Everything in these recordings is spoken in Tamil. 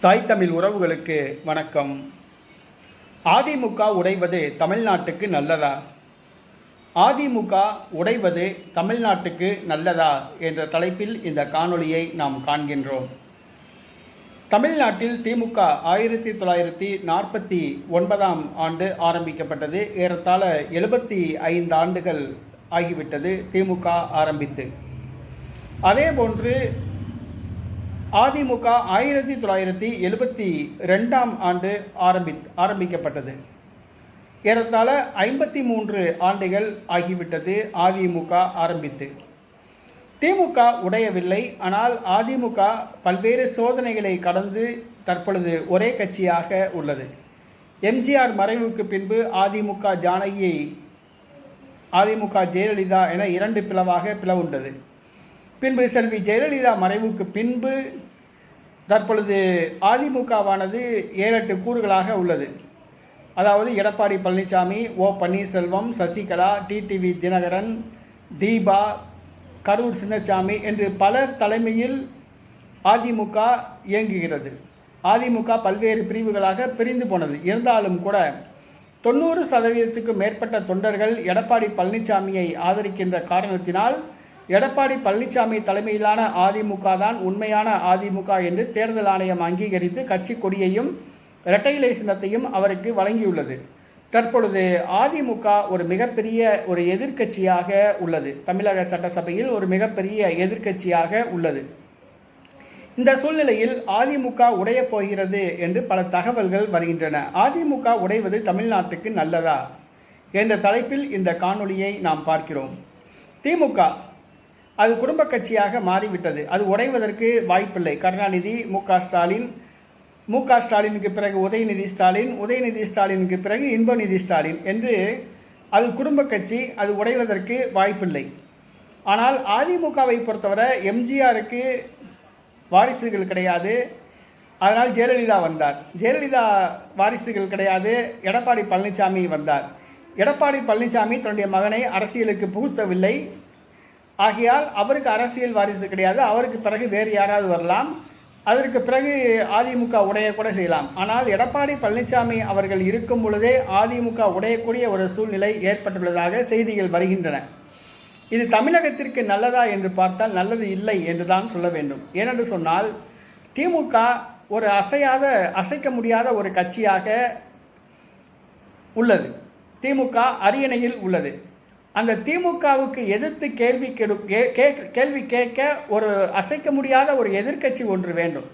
தாய் தமிழ் உறவுகளுக்கு வணக்கம். அதிமுக உடைவது தமிழ்நாட்டுக்கு நல்லதா? அதிமுக உடைவது தமிழ்நாட்டுக்கு நல்லதா? என்ற தலைப்பில் இந்த காணொளியை நாம் காண்கின்றோம். தமிழ்நாட்டில் திமுக ஆயிரத்தி தொள்ளாயிரத்தி நாற்பத்தி ஒன்பதாம் ஆண்டு ஆரம்பிக்கப்பட்டது. ஏறத்தாழ எழுபத்தி ஐந்து ஆண்டுகள் ஆகிவிட்டது திமுக ஆரம்பித்து. அதேபோன்று அதிமுக ஆயிரத்தி தொள்ளாயிரத்தி எழுபத்தி ரெண்டாம் ஆண்டு ஆரம்பி ஆரம்பிக்கப்பட்டது. ஏறத்தாழ ஐம்பத்தி மூன்று ஆண்டுகள் ஆகிவிட்டது அதிமுக ஆரம்பித்து. திமுக உடையவில்லை ஆனால் அதிமுக பல்வேறு சோதனைகளை கடந்து தற்பொழுது ஒரே கட்சியாக உள்ளது. எம்ஜிஆர் மறைவுக்கு பின்பு அதிமுக ஜானகியை அதிமுக ஜெயலலிதா என இரண்டு பிளவாக பிளவுண்டது. பின்பு செல்வி ஜெயலலிதா மறைவுக்கு பின்பு தற்பொழுது அதிமுகவானது ஏழெட்டு கூறுகளாக உள்ளது. அதாவது எடப்பாடி பழனிசாமி ஓ பன்னீர்செல்வம் சசிகலா டிடிவி தினகரன் தீபா கரூர் சின்னசாமி என்று பலர் தலைமையில் அதிமுக இயங்குகிறது. அதிமுக பல்வேறு பிரிவுகளாக பிரிந்து போனது. இருந்தாலும் கூட தொண்ணூறு சதவீதத்துக்கு மேற்பட்ட தொண்டர்கள் எடப்பாடி பழனிசாமியை ஆதரிக்கின்ற காரணத்தினால் எடப்பாடி பழனிசாமி தலைமையிலான அதிமுக தான் உண்மையான அதிமுக என்று தேர்தல் ஆணையம் அங்கீகரித்து கட்சி கொடியையும் இரட்டை சின்னத்தையும் அவருக்கு வழங்கியுள்ளது. தற்பொழுது அதிமுக ஒரு மிகப்பெரிய ஒரு எதிர்க்கட்சியாக உள்ளது. தமிழக சட்டசபையில் ஒரு மிகப்பெரிய எதிர்க்கட்சியாக உள்ளது. இந்த சூழ்நிலையில் அதிமுக உடையப் போகிறது என்று பல தகவல்கள் வருகின்றன. அதிமுக உடைவது தமிழ்நாட்டுக்கு நல்லதா? என்ற தலைப்பில் இந்த காணொளியை நாம் பார்க்கிறோம். திமுக அது குடும்ப கட்சியாக மாறிவிட்டது. அது உடைவதற்கு வாய்ப்பில்லை. கருணாநிதி மு க ஸ்டாலின் மு க ஸ்டாலினுக்கு பிறகு உதயநிதி ஸ்டாலின் உதயநிதி ஸ்டாலினுக்கு பிறகு இன்பநிதி ஸ்டாலின் என்று அது குடும்ப கட்சி அது உடைவதற்கு வாய்ப்பில்லை. ஆனால் அதிமுகவை பொறுத்தவரை எம்ஜிஆருக்கு வாரிசுகள் கிடையாது. அதனால் ஜெயலலிதா வந்தார். ஜெயலலிதா வாரிசுகள் கிடையாது. எடப்பாடி பழனிசாமி வந்தார். எடப்பாடி பழனிசாமி தன்னுடைய மகனை அரசியலுக்கு புகுத்தவில்லை. ஆகையால் அவருக்கு அரசியல் வாரிசு கிடையாது. அவருக்கு பிறகு வேறு யாராவது வரலாம். அதற்கு பிறகு அதிமுக உடையக்கூட செய்யலாம். ஆனால் எடப்பாடி பழனிசாமி அவர்கள் இருக்கும் பொழுதே அதிமுக உடையக்கூடிய ஒரு சூழ்நிலை ஏற்பட்டுள்ளதாக செய்திகள் வருகின்றன. இது தமிழகத்திற்கு நல்லதா என்று பார்த்தால் நல்லது இல்லை என்று தான் சொல்ல வேண்டும். ஏனென்று சொன்னால் திமுக ஒரு அசையாத அசைக்க முடியாத ஒரு கட்சியாக உள்ளது. திமுக அரியணையில் உள்ளது. அந்த திமுகவுக்கு எதிர்த்து கேள்வி கெடு கே- கேள்வி கேட்க ஒரு அசைக்க முடியாத ஒரு எதிர்க்கட்சி ஒன்று வேண்டும்.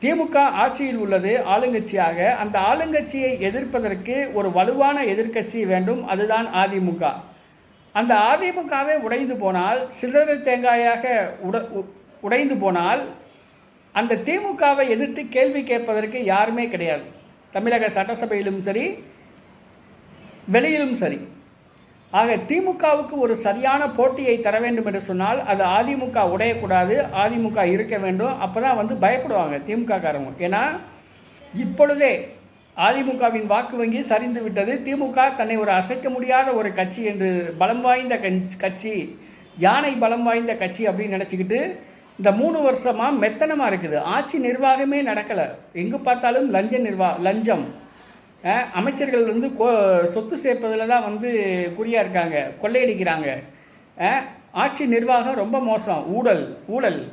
திமுக ஆட்சியில் உள்ளது ஆளுங்கட்சியாக. அந்த ஆளுங்கட்சியை எதிர்ப்பதற்கு ஒரு வலுவான எதிர்க்கட்சி வேண்டும். அதுதான் அதிமுக. அந்த அதிமுகவே உடைந்து போனால் சில்லறை தேங்காயாக உட உ- உடைந்து போனால் அந்த திமுகவை எதிர்த்து கேள்வி கேட்பதற்கு யாருமே கிடையாது. தமிழக சட்டசபையிலும் சரி வெளியிலும் சரி. ஆக திமுகவுக்கு ஒரு சரியான போட்டியை தர வேண்டும் என்று சொன்னால் அது அதிமுக உடையக்கூடாது அதிமுக இருக்க வேண்டும். அப்பதான் வந்து பயப்படுவாங்க திமுக காரங்க ஏன்னா இப்பொழுதே அதிமுகவின் வாக்கு வங்கி சரிந்து விட்டது. திமுக தன்னை ஒரு அசைக்க முடியாத ஒரு கட்சி என்று பலம் வாய்ந்த கட்சி யானை பலம் வாய்ந்த கட்சி அப்படின்னு நினச்சிக்கிட்டு இந்த மூணு வருஷமாக மெத்தனமாக இருக்குது. ஆட்சி நிர்வாகமே நடக்கலை. எங்கே பார்த்தாலும் லஞ்ச நிர்வா லஞ்சம். அமைச்சர்கள் வந்து கோ- சொத்து சேர்ப்பதில் தான் வந்து குறியாக இருக்காங்க கொள்ளையடிக்கிறாங்க. ஆட்சி நிர்வாகம் ரொம்ப மோசம் ஊழல் ஊழல்.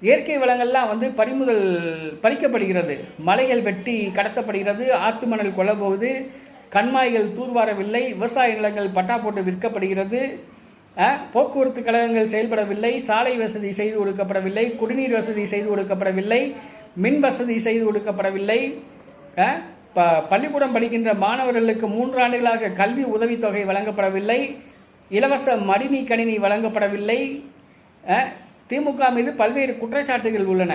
இயற்கை வளங்கள்லாம் வந்து பறிமுதல் பறிக்கப்படுகிறது. மலைகள் வெட்டி கடத்தப்படுகிறது ஆத்து மணல் கொல்ல போகுது கண்மாய்கள் தூர்வாரவில்லை விவசாய நிலங்கள் பட்டா போட்டு விற்கப்படுகிறது. போக்குவரத்து கழகங்கள் செயல்படவில்லை சாலை வசதி செய்து கொடுக்கப்படவில்லை குடிநீர் வசதி செய்து கொடுக்கப்படவில்லை மின் வசதி செய்து கொடுக்கப்படவில்லை. ப பள்ளிக்கூடம் படிக்கின்ற மாணவர்களுக்கு மூன்று ஆண்டுகளாக கல்வி உதவித்தொகை வழங்கப்படவில்லை. இலவச மடிநீ கணினி வழங்கப்படவில்லை. திமுக மீது பல்வேறு குற்றச்சாட்டுகள் உள்ளன.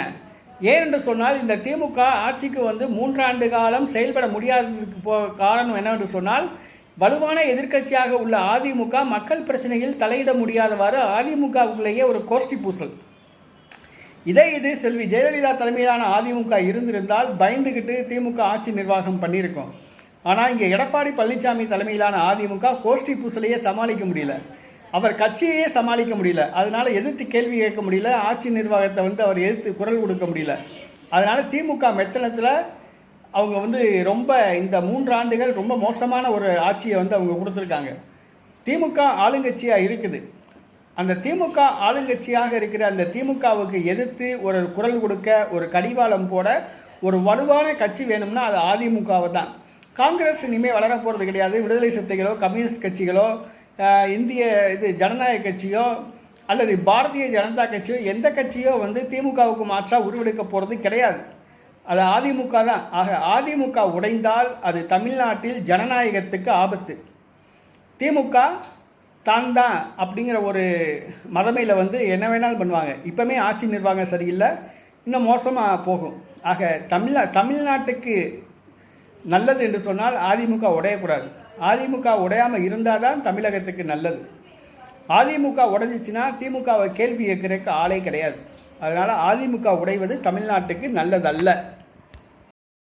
ஏனென்று சொன்னால் இந்த திமுக ஆட்சிக்கு வந்து மூன்றாண்டு காலம் செயல்பட முடியாததுக்கு போ காரணம் என்னவென்று சொன்னால் வலுவான எதிர்க்கட்சியாக உள்ள அதிமுக மக்கள் பிரச்சனையில் தலையிட முடியாதவாறு அதிமுகவுக்குள்ளேயே ஒரு கோஷ்டி பூசல். இதே இது செல்வி ஜெயலலிதா தலைமையிலான அதிமுக இருந்திருந்தால் பயந்துக்கிட்டு திமுக ஆட்சி நிர்வாகம் பண்ணியிருக்கோம். ஆனால் இங்கே எடப்பாடி பழனிசாமி தலைமையிலான அதிமுக கோஷ்டி பூசலையே சமாளிக்க முடியல. அவர் கட்சியையே சமாளிக்க முடியல. அதனால எதிர்த்து கேள்வி கேட்க முடியல. ஆட்சி நிர்வாகத்தை வந்து அவர் எதிர்த்து குரல் கொடுக்க முடியல. அதனால் திமுக மெத்தனத்தில் அவங்க வந்து ரொம்ப இந்த மூன்று ஆண்டுகள் ரொம்ப மோசமான ஒரு ஆட்சியை வந்து அவங்க கொடுத்துருக்காங்க. திமுக ஆளுங்கட்சியாக இருக்குது. அந்த திமுக ஆளுங்கட்சியாக இருக்கிற அந்த திமுகவுக்கு எதிர்த்து ஒரு குரல் கொடுக்க ஒரு கடிவாளம் போட ஒரு வலுவான கட்சி வேணும்னா அது அதிமுகவை தான். காங்கிரஸ் இனிமேல் வளர போகிறது கிடையாது. விடுதலை சிறுத்தைகளோ கம்யூனிஸ்ட் கட்சிகளோ இந்திய இது ஜனநாயக கட்சியோ அல்லது பாரதிய ஜனதா கட்சியோ எந்த கட்சியோ வந்து திமுகவுக்கு மாற்றாக உருவெடுக்க போகிறது கிடையாது. அது அதிமுக தான். ஆக அதிமுக உடைந்தால் அது தமிழ்நாட்டில் ஜனநாயகத்துக்கு ஆபத்து. திமுக தான் தான் அப்படிங்கிற ஒரு மதமையில் வந்து என்ன வேணாலும் பண்ணுவாங்க. இப்போமே ஆட்சி நிர்வாகம் சரியில்லை. இன்னும் மோசமாக போகும். ஆக தமிழ்நா தமிழ்நாட்டுக்கு நல்லது என்று சொன்னால் அதிமுக உடையக்கூடாது. அதிமுக உடையாமல் இருந்தால் தான் தமிழகத்துக்கு நல்லது. அதிமுக உடைஞ்சிச்சின்னா திமுகவை கேள்வி கேட்குறதுக்கு ஆளே கிடையாது. அதனால் அதிமுக உடைவது தமிழ்நாட்டுக்கு நல்லதல்ல.